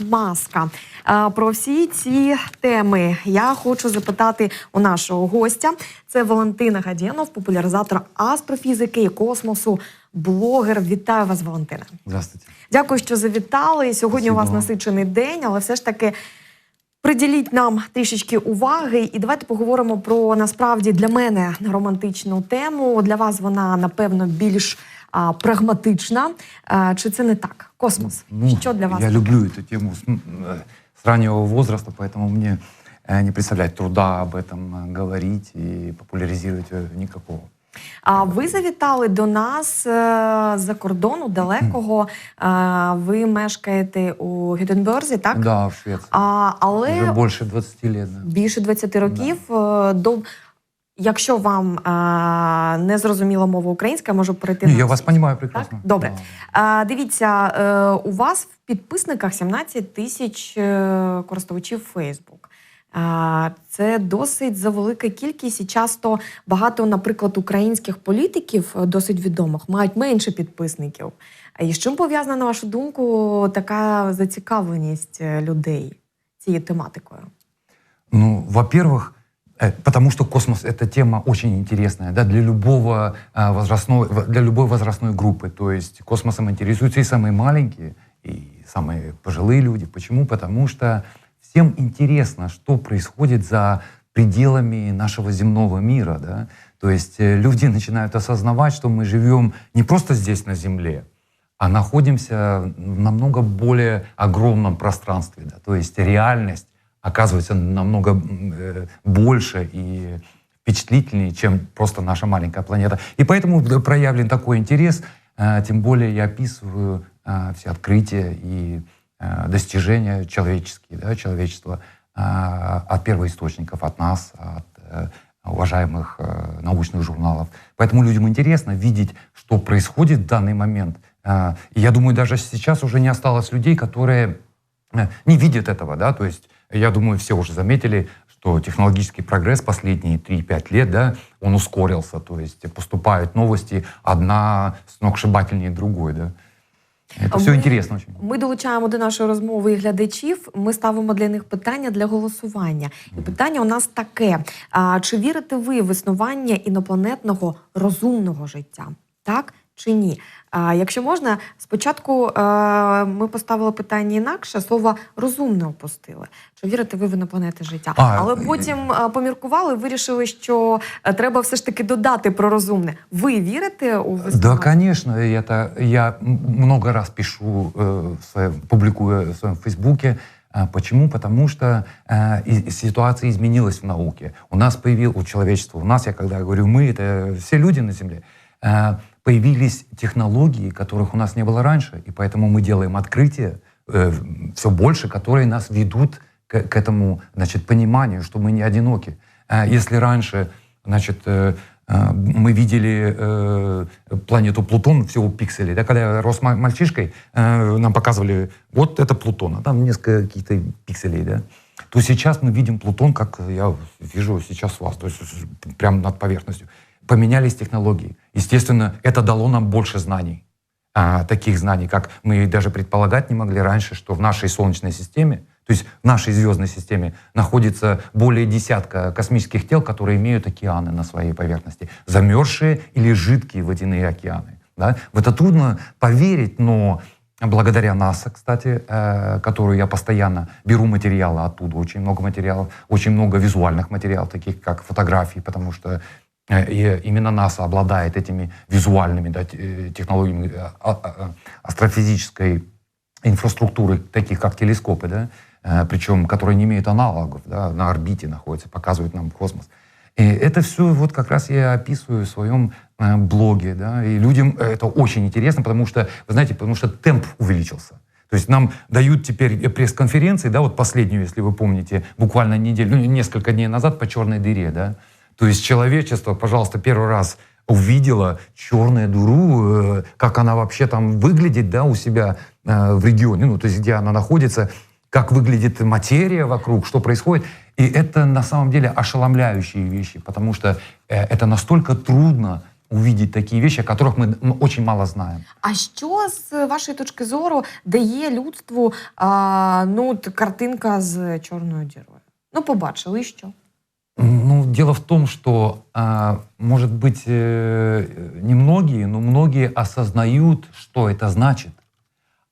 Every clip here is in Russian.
маска. Про всі ці теми я хочу запитати у нашого гостя. Це Валентина Гадєнов, популяризатор астрофізики і космосу, блогер. Вітаю вас, Валентина. Здравствуйте. Дякую, що завітали. Сьогодні у вас насичений день, але все ж таки приділіть нам трішечки уваги, і давайте поговоримо про насправді для мене романтичну тему. Для вас вона напевно більш а, прагматична. А, чи це не так? Космос. що для вас? Ну, Я таке? люблю эту тему с, м, э, с раннего возраста, поэтому мне э, не представлять труда об этом э, говорить и популяризировать э, никакого. А ви завітали до нас е, з-за кордону далекого. Е, Ви мешкаєте у Гетенберзі, так? Да, в Швеции. А, але Уже больше 20 лет. Да. більше 20 років. е, До якщо вам е, не зрозуміла мова українська, можу перейти Не, на я вас понимаю прекрасно. Так? Добре. Е, Дивіться, е, у вас в підписниках 17 тисяч е, користувачів Facebook. Е, Це досить завелика кількість, і часто багато, наприклад, українських політиків е, досить відомих мають менше підписників. І з чим пов'язана, на вашу думку, така зацікавленість е, людей цією тематикою? Ну, во-первых, потому что космос это тема очень интересная, да, для любого э, возрастной, для любой возрастной группы. То есть космосом интересуются и самые маленькие, и самые пожилые люди. Почему? Потому что всем интересно, что происходит за пределами нашего земного мира, да. То есть э, люди начинают осознавать, что мы живем не просто здесь на Земле, а находимся в намного более огромном пространстве. Да? То есть реальность оказывается намного э, больше и впечатлительнее, чем просто наша маленькая планета. И поэтому проявлен такой интерес, э, тем более я описываю э, все открытия и достижения человеческие, да, человечества от первоисточников, от нас, от уважаемых научных журналов. Поэтому людям интересно видеть, что происходит в данный момент. И я думаю, даже сейчас уже не осталось людей, которые не видят этого, да, то есть я думаю, все уже заметили, что технологический прогресс последние 3-5 лет, да, он ускорился, то есть поступают новости одна сногсшибательнее другой, да. Это А все очень. Ми долучаємо до нашої розмови і глядачів. Ми ставимо для них питання для голосування. І питання у нас таке: а, чи вірите ви в існування інопланетного розумного життя? Так чи ні? А, якщо можна, спочатку е, ми поставили питання інакше, слово розумне опустили. Чи вірите ви в інопланетне життя? А, Але е, потім е, поміркували, вирішили, що е, треба все ж таки додати про розумне. Ви вірите у Да, існування? конечно, и это я м- много раз пишу, э, в своем- публикую в своем Фейсбуке. А, Почему? Потому что э, и- и ситуация изменилась в науке. У нас появилось, у человечества, у нас, я когда говорю мы, это все люди на Земле, э, появились технологии, которых у нас не было раньше, и поэтому мы делаем открытия все больше, которые нас ведут к, к этому значит, пониманию, что мы не одиноки. Э, Если раньше значит, э, э, мы видели э, планету Плутон всего пикселей, да, когда я рос ма- мальчишкой, э, нам показывали, вот это Плутон, а там несколько каких-то пикселей, да, то сейчас мы видим Плутон, как я вижу сейчас вас, то есть прямо над поверхностью. Поменялись технологии. Естественно, это дало нам больше знаний а, таких знаний, как мы даже предполагать не могли раньше, что в нашей Солнечной системе, то есть в нашей звездной системе, находится более десятка космических тел, которые имеют океаны на своей поверхности, замерзшие или жидкие водяные океаны. Да? В это трудно поверить, но благодаря НАСА, кстати, э, которую я постоянно беру материалы оттуда, очень много материалов, очень много визуальных материалов, таких как фотографии, потому что И именно НАСА обладает этими визуальными да, э, технологиями э, а- а- астрофизической инфраструктуры, таких как телескопы, да, э, причем которые не имеют аналогов, да, на орбите находятся, показывают нам космос. И это все вот как раз я описываю в своем э, блоге, да, и людям это очень интересно, потому что, вы знаете, потому что темп увеличился. То есть нам дают теперь пресс-конференции, да, вот последнюю, если вы помните, буквально неделю, ну, несколько дней назад по черной дыре, да. То есть человечество, пожалуйста, первый раз увидела черную дыру, э, как она вообще там выглядит, да, у себя э, в регионе, ну, то есть где она находится, как выглядит материя вокруг, что происходит. И это на самом деле ошеломляющие вещи, потому что э, это настолько трудно увидеть такие вещи, о которых мы м, очень мало знаем. А що з вашої точки зору дає людству а, ну, от картинка з чорною дірою? Ну, побачили, і що? Дело в том, что, а, может быть, э, немногие, но многие осознают, что это значит.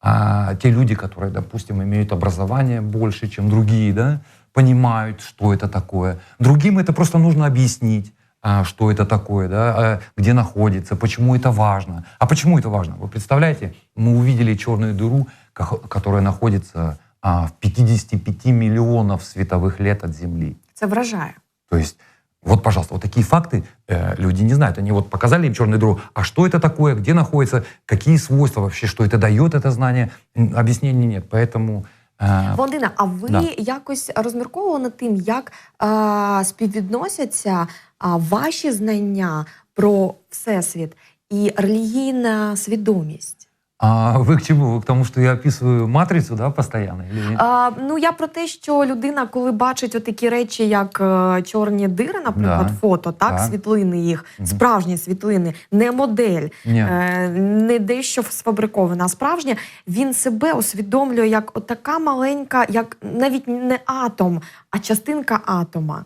А те люди, которые, допустим, имеют образование больше, чем другие, да, понимают, что это такое. Другим это просто нужно объяснить, а, что это такое, да, а, где находится, почему это важно. А почему это важно? Вы представляете, мы увидели черную дыру, ко- которая находится в 55 миллионов световых лет от Земли. Це вражає. То есть, вот, пожалуйста, вот такие факты э, люди не знают. Они вот показали им черную дыру, а что это такое, где находится, какие свойства вообще, что это дает, это знание, М, объяснений нет. Поэтому э, Валентина, а ви Да. якось розмірковували над тим, як а, співвідносяться а, ваші знання про всесвіт і релігійна свідомість? а вы к чему? Вы к тому, что я описываю матрицу, да, постоянно? Или... А, ну я про те, що людина, коли бачить отакі речі, як е, чорні дири, наприклад, Да. фото, так, Так. світлини їх, Мгм. справжні світлини, не модель, Ні. е, не дещо сфабриковане, а справжнє, він себе усвідомлює як отака маленька, як навіть не атом, а частинка атома.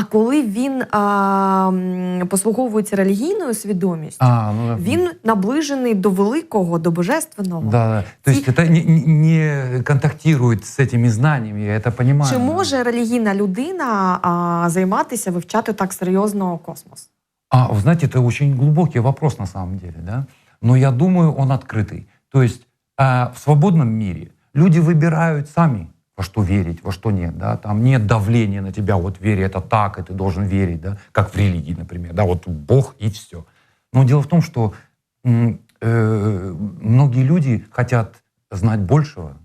А коли він а, м, послуговується релігійною свідомістю, А, ну, да. він наближений до великого, до божественного. Да, да. То есть И- это не, не- не контактирует с этими знаниями, я это понимаю. Чи може релігійна людина а, займатися, вивчати так серйозно космос? А, вы знаете, это очень глубокий вопрос на самом деле, да? Но я думаю, он открытый. То есть а, в свободном мире люди выбирают сами, Во что верить, во что нет, да? Там нет давления на тебя, вот верь, это так, и ты должен верить, да? Как в религии, например, да? Вот Бог и все. Но дело в том, что э, многие люди хотят знать большего,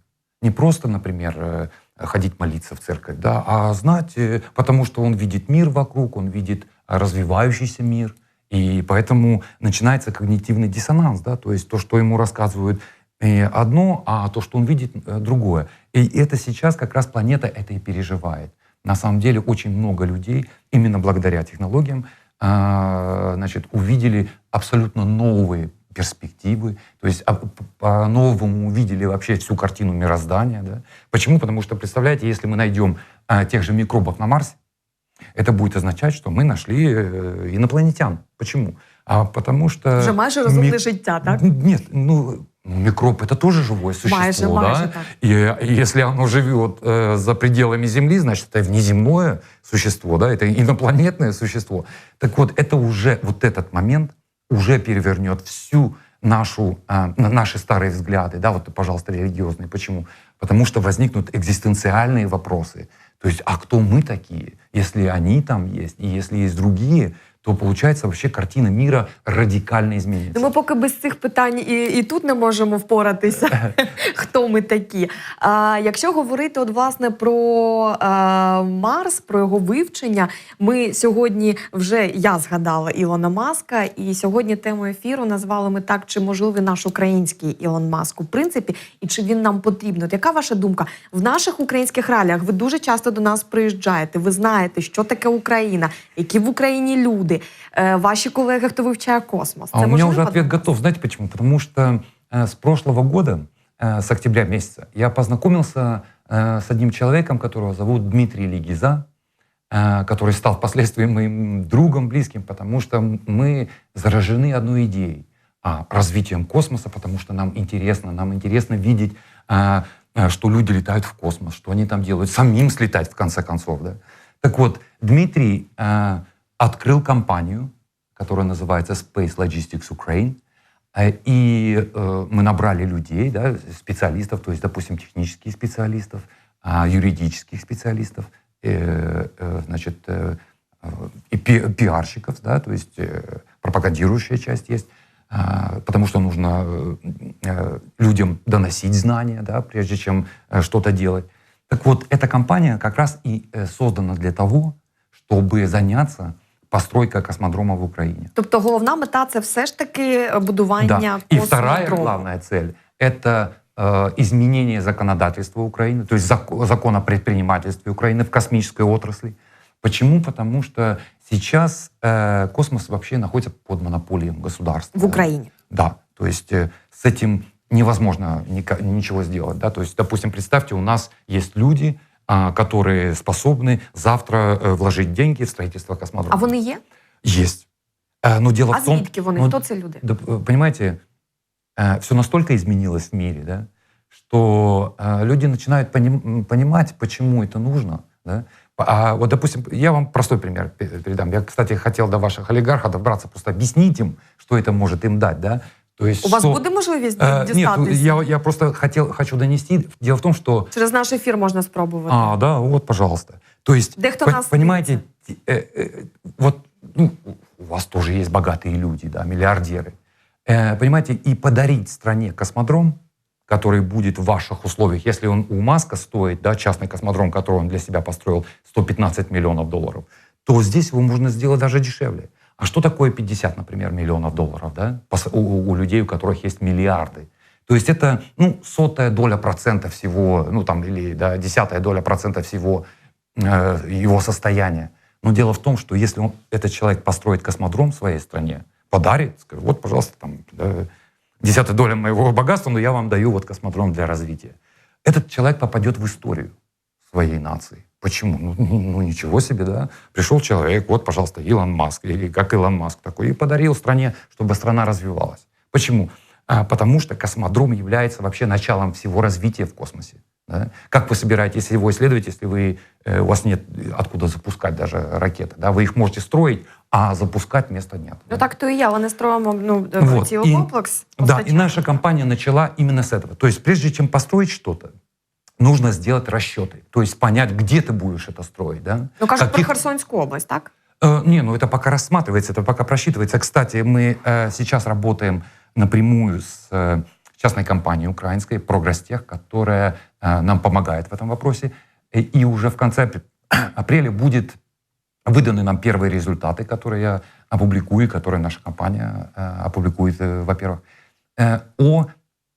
не просто, например, э, ходить молиться в церковь, да, а знать, э, потому что он видит мир вокруг, он видит развивающийся мир, и поэтому начинается когнитивный диссонанс, да, то есть то, что ему рассказывают одно, а то, что он видит э, другое. И это сейчас как раз планета это и переживает. На самом деле очень много людей именно благодаря технологиям а, значит, увидели абсолютно новые перспективы, то есть а, по-новому увидели вообще всю картину мироздания. Да? Почему? Потому что, представляете, если мы найдем а, тех же микробов на Марсе, это будет означать, что мы нашли э, инопланетян. Почему? А потому что... Вже майже розумне ми- життя, так? Нет, ну, микроб это тоже живое существо, Майже, да? майже так. И э, если оно живет э, за пределами Земли, значит, это внеземное существо, да, это инопланетное существо. Так вот, это уже, вот этот момент уже перевернет всю нашу, э, на- наши старые взгляды, да, вот, пожалуйста, религиозные. Почему? Потому что возникнут экзистенциальные вопросы. То есть, а кто мы такие? Если они там есть, и если есть другие, то получается вообще картина мира радикально изменится. Ну, ми поки без цих питань і, і тут не можемо впоратися, хто ми такі. А, якщо говорити от, власне, про а, Марс, про його вивчення, ми сьогодні вже я згадала Ілона Маска, і сьогодні тему ефіру назвали ми так, чи можливий наш український Ілон Маск у принципі, і чи він нам потрібен. От яка ваша думка? В наших українських реаліях ви дуже часто до нас приїжджаєте. Ви знаєте, що таке Україна, які в Україні люди, е, ваші колеги, хто вивчає космос. А у меня уже ответ готов. Знаете почему? Потому что э, с прошлого года, э, с октября месяца, я познакомился э, с одним человеком, которого зовут Дмитрий Легиза, э, который стал впоследствии моим другом близким, потому что мы заражены одной идеей а, развитием космоса, потому что нам интересно, нам интересно видеть, что люди летают в космос, что они там делают, самим слетать в конце концов. Да? Так вот, Дмитрий открыл компанию, которая называется Space Logistics Ukraine, Э, И э, мы набрали людей, да, специалистов, то есть, допустим, технических специалистов, а, юридических специалистов, э, значит, и пи- пиарщиков, да, то есть пропагандирующая часть есть, а, потому что нужно людям доносить знания, да, прежде чем что-то делать. Так вот, эта компания как раз и создана для того, чтобы заняться постройкой космодрома в Украине. Тобто головна мета це все ж таки будування Да. И вторая космодрому. главная цель — это э, изменение законодательства Украины, то есть зак- закон о предпринимательстве Украины в космической отрасли. Почему? Потому что сейчас э, космос вообще находится под монополией государства. В Украине. Да, то есть э, с этим невозможно ника- ничего сделать. Да? То есть, допустим, представьте, у нас есть люди, которые способны завтра э, вложить деньги в строительство космодрома. А вони є? Есть. Э, Но дело А в том... звідки вони? ну, Хто це люди? да, э, понимаете, все настолько изменилось в мире, да, что э, люди начинают поним- понимать, почему это нужно. Да? А вот, допустим, я вам простой пример пе- передам. Я, кстати, хотел до ваших олигархов добраться, просто объяснить им, что это может им дать. Да? То есть, У вас что- буде можливість Э, Нет, дістатися? я, я просто хотел, хочу донести. Дело в том, что... Через наш ефір можна спробувати. А, да, вот, пожалуйста. То есть, Да кто по- нас понимаете, э, э, вот ну, у вас тоже есть богатые люди, да, миллиардеры. Э, понимаете, и подарить стране космодром, который будет в ваших условиях, если он у Маска стоит, да, частный космодром, который он для себя построил, 115 миллионов долларов, то здесь его можно сделать даже дешевле. А что такое 50, например, миллионов долларов, да, у- у людей, у которых есть миллиарды? То есть это, ну, сотая доля процента всего, ну, там, или, да, десятая доля процента всего э, его состояния. Но дело в том, что если он, этот человек построит космодром в своей стране, подарит, скажет, вот, пожалуйста, там, да, десятая доля моего богатства, но я вам даю вот космодром для развития. Этот человек попадет в историю своей нации. Почему? Ну, ну, ну, ничего себе, да. Пришел человек, вот, пожалуйста, Илон Маск, или как Илон Маск такой, и подарил стране, чтобы страна развивалась. Почему? А, потому что космодром является вообще началом всего развития в космосе. да. Как вы собираетесь его исследовать, если вы, э, у вас нет откуда запускать даже ракеты? Да? Вы их можете строить, а запускать места нет. Ну так то і є, але не строїмо ну, Вот. цілий И- комплекс. Да, и постачання. наша компания начала именно с этого. То есть прежде чем построить что-то, нужно сделать расчеты. То есть понять, где ты будешь это строить. Да? Ну кажуть Каких- про Херсонську область, так? Э, не, ну это пока рассматривается, это пока просчитывается. Кстати, мы э, сейчас работаем напрямую с э, частной компанией украинской «Прогресстех», которая э, нам помогает в этом вопросе. И, и уже в конце апр- апреля будет выданы нам первые результаты, которые я опубликую, которые наша компания э, опубликует, э, во-первых, э, о,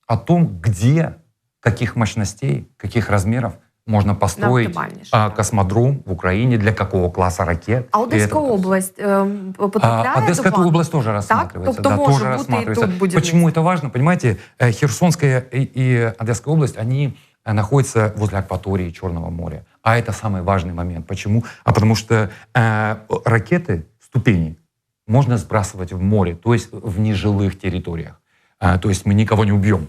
о том, где, каких мощностей, каких размеров можно построить оптимальнейшее, а, да. космодром в Украине, для какого класса ракет. А И Одеська это- область ем, потрапляє а, Одесская до плану? область тоже рассматривается. Тобто да, може тоже бути і рассматривается. тут будівництво? Почему это важно? Понимаете, э, Херсонская и, и Одесская область, они э, находятся возле акватории Черного моря. А это самый важный момент. Почему? А потому что э, ракеты, ступени, можно сбрасывать в море, то есть в нежилых территориях. А, то есть мы никого не убьем, м,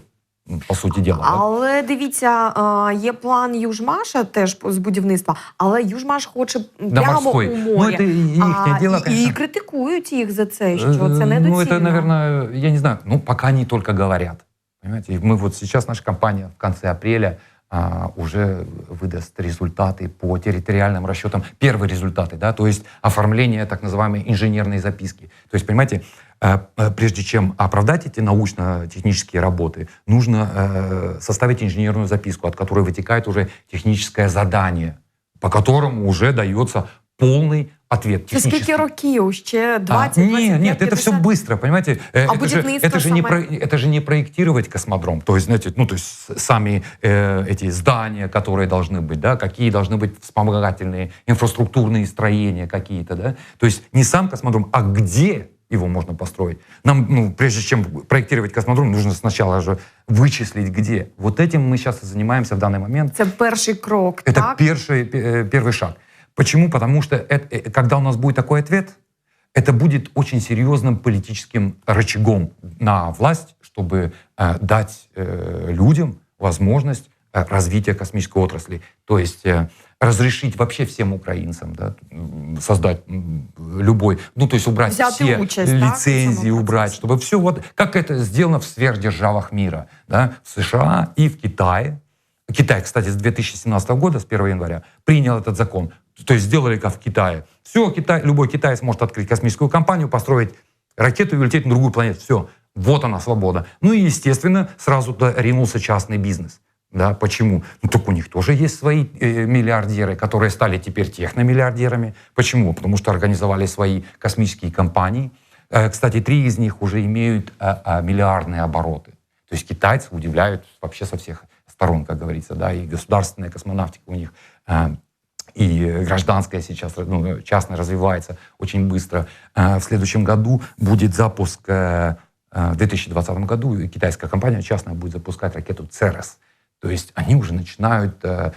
по сути дела. да. Але дивіться, е, є план Южмаша теж з будівництва, але Южмаш хоче Да, прямо морской. у Ну, морі. это и их А, дело, і, і конечно. критикують їх за це, що це Э, недоцільно. Ну, это, наверное, я не знаю, ну, пока они только говорят. Понимаете, И мы вот сейчас, наша компания в конце апреля а, уже выдаст результаты по территориальным расчетам. Первые результаты, да, то есть оформление так называемой инженерной записки. То есть, понимаете, э, э, прежде чем оправдать эти научно-технические работы, нужно э, составить инженерную записку, от которой вытекает уже техническое задание, по которому уже дается полный ответ. Це скільки технический. років? Ще А, 20, нет, 25, нет, это все 50? быстро, понимаете? Э, А это, же, будівництво это, же не саме? про, это же не проектировать космодром, то есть, знаете, ну, то есть с- сами э, эти здания, которые должны быть, да, какие должны быть вспомогательные инфраструктурные строения какие-то, да, то есть не сам космодром, а где его можно построить. Нам, ну, прежде чем проектировать космодром, нужно сначала же вычислить, где. Вот этим мы сейчас и занимаемся в данный момент. Це перший крок, Это так? первый, э, первый шаг. Почему? Потому что это- э, когда у нас будет такой ответ, это будет очень серьезным политическим рычагом на власть, чтобы э, дать э, людям возможность э, развития космической отрасли. То есть э, разрешить вообще всем украинцам да, создать любой, ну то есть убрать Взять все участь, да, лицензии, самом убрать, чтобы все вот, как это сделано в сверхдержавах мира, да, в США и в Китае, Китай, кстати, с 2017 года, с 1 января, принял этот закон. То есть сделали как в Китае. Все, Китай, любой китаец может открыть космическую компанию, построить ракету и улететь на другую планету. Все, вот она свобода. Ну и, естественно, сразу ринулся частный бизнес. Да, почему? Ну, так у них тоже есть свои э, миллиардеры, которые стали теперь техномиллиардерами. Почему? Потому что организовали свои космические компании. Э, кстати, три из них уже имеют э, э, миллиардные обороты. То есть китайцы удивляют вообще со всех сторон, как говорится, да, и государственная космонавтика у них э, и гражданская сейчас, ну, частная развивается очень быстро. Э, В следующем году будет запуск, э, э, в 2020 году китайская компания частная будет запускать ракету «Церес». То есть они уже начинают э,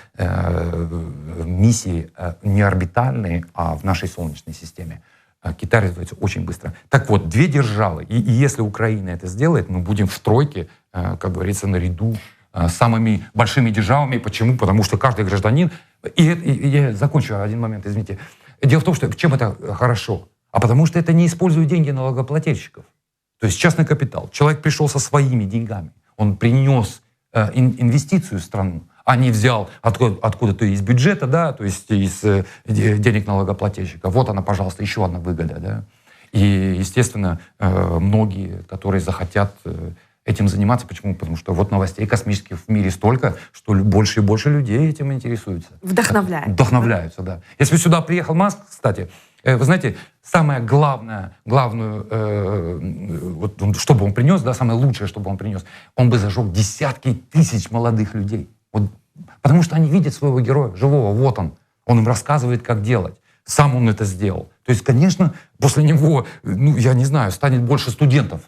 миссии не орбитальные, а в нашей Солнечной системе. Э, Китай развивается очень быстро. Так вот, две державы. И, и если Украина это сделает, мы будем в тройке, как говорится, наряду с самыми большими державами. Почему? Потому что каждый гражданин... И, и- я закончу один момент, извините. Дело в том, что чем это хорошо? А потому что это не используют деньги налогоплательщиков. То есть частный капитал. Человек пришел со своими деньгами. Он принес э, ин- инвестицию в страну, а не взял откуда- откуда-то из бюджета, да, то есть из э, де- денег налогоплательщика. Вот она, пожалуйста, еще одна выгода, да. И, естественно, э, многие, которые захотят э, этим заниматься, почему? Потому что вот новостей космических в мире столько, что больше и больше людей этим интересуются. Вдохновляет. Вдохновляются, да. Если бы сюда приехал Маск, кстати, э, вы знаете, самое главное, главную, э, вот он- что бы он принес, да, самое лучшее, что бы он принес, он бы зажег десятки тысяч молодых людей. Вот, потому что они видят своего героя, живого, вот он. Он им рассказывает, как делать. Сам он это сделал. То есть, конечно, после него, ну, я не знаю, станет больше студентов,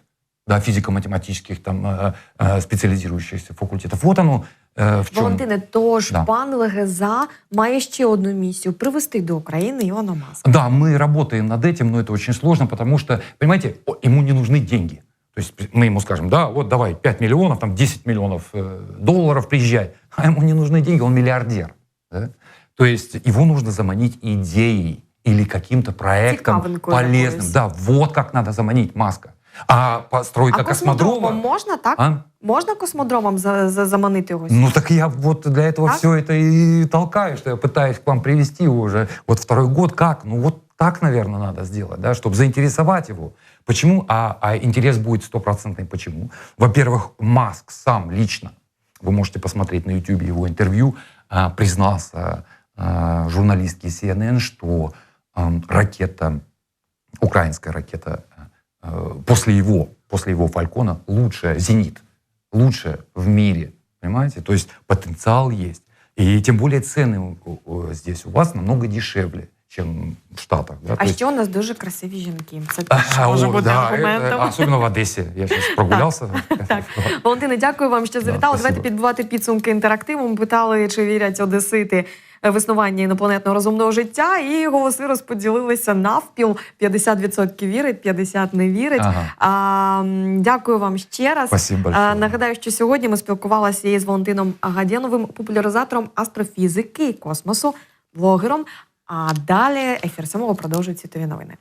да, физико-математических, там, э, э, специализирующихся факультетов. Вот оно э, в чем. Валентине, тож Да. пан Легеза має ще одну місію привести до України Ілона Маска. Да, мы работаем над этим, но это очень сложно, потому что, понимаете, о- ему не нужны деньги. То есть мы ему скажем, да, вот давай 5 миллионов, там 10 миллионов э, долларов, приезжай. А ему не нужны деньги, он миллиардер. да. То есть его нужно заманить идеей или каким-то проектом Цікавинкою полезным. якоюсь. Да, вот как надо заманить Маска. А постройка А космодрома... можна, так? А? Можна космодромом за, за, заманити його? Ну так я вот для этого Так? все это и толкаю, что я пытаюсь к вам привести его уже вот второй год. Как? Ну вот так, наверное, надо сделать, да, чтобы заинтересовать его. Почему? А, а интерес будет стопроцентный. Почему? Во-первых, Маск сам лично, вы можете посмотреть на YouTube его интервью, а, признался а, журналистке CNN, что ракета, украинская ракета, после его, после его Фалькона лучшая, «Зенит», лучшая в мире, понимаете? То есть потенциал есть. И тем более цены здесь у вас намного дешевле, чем в Штатах. Да? А То есть- ще у нас дуже красиві жінки. Це А, може о, бути да, аргументом. это- особенно в Одессе. Я сейчас прогулялся. Так. Валентине, дякую вам, що завітали. Давайте спасибо. підбивати підсумки інтерактиву. Ми питали, чи вірять одесити в існування інопланетного розумного життя, і голоси розподілилися навпіл. 50% вірить, 50% не вірить. Ага. А, дякую вам ще раз. Спасибо. А, нагадаю, що сьогодні ми спілкувалися із Валентином Агадєновим, популяризатором астрофізики і космосу, блогером. А далі ефір самого продовжують світові новини.